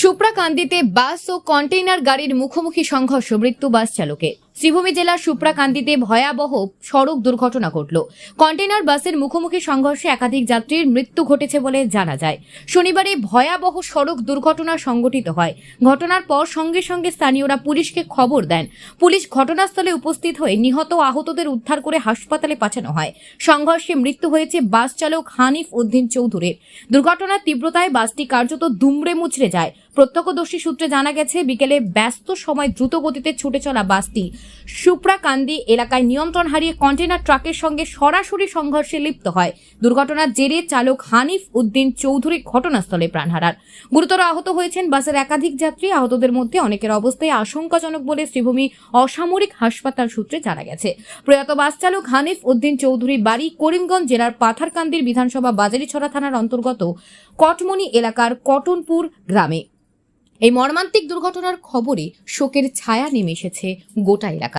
সুপ্রাকান্দিতে বাস ও container গাড়ির মুখোমুখি সংঘর্ষ মৃত্যু বাস চালকের। শ্রীভূমি জেলার সুপ্রাকান্দিতে ভয়াবহ সড়ক দুর্ঘটনা ঘটল। কন্টেনার বাসের মুখোমুখি সংঘর্ষে একাধিক যাত্রীর মৃত্যু ঘটেছে বলে জানা যায়। শনিবারে ভয়াবহ সড়ক দুর্ঘটনা সংঘটিত হয়। ঘটনার পর সঙ্গে সঙ্গে স্থানীয়রা পুলিশকে খবর দেন। পুলিশ ঘটনাস্থলে উপস্থিত হয়ে নিহত আহতদের উদ্ধার করে হাসপাতালে পাঠানো হয়। সংঘর্ষে মৃত্যু হয়েছে বাস চালক হানিফ উদ্দিন চৌধুরীর। দুর্ঘটনার তীব্রতায় বাসটি কার্যত দুমড়ে মুচড়ে যায়। প্রত্যক্ষদর্শী সূত্রে জানা গেছে, বিকেলে ব্যস্ত সময় দ্রুত গতিতে ছুটে চলা বাসটি সুপ্রাকান্দি এলাকায় নিয়ন্ত্রণ হারিয়ে কন্টেনার ট্রাকের সঙ্গে সরাসরি সংঘর্ষে লিপ্ত হয়। দুর্ঘটনার জেরে চালক হানিফ উদ্দিন চৌধুরী ঘটনাস্থলে প্রাণ হারান। গুরুতর আহত হয়েছেন বাসের একাধিক যাত্রী। আহতদের মধ্যে অনেকের অবস্থায় আশঙ্কাজনক বলে শ্রীভূমি অসামরিক হাসপাতাল সূত্রে জানা গেছে। প্রয়াত বাস চালক হানিফ উদ্দিন চৌধুরীর বাড়ি করিমগঞ্জ জেলার পাথারকান্দির বিধানসভা বাজারিছড়া থানার অন্তর্গত কটমনি এলাকার কটনপুর গ্রামে। এই মর্মান্তিক দুর্ঘটনার খবরে শোকের ছায়া নেমে এসেছে গোটা এলাকা।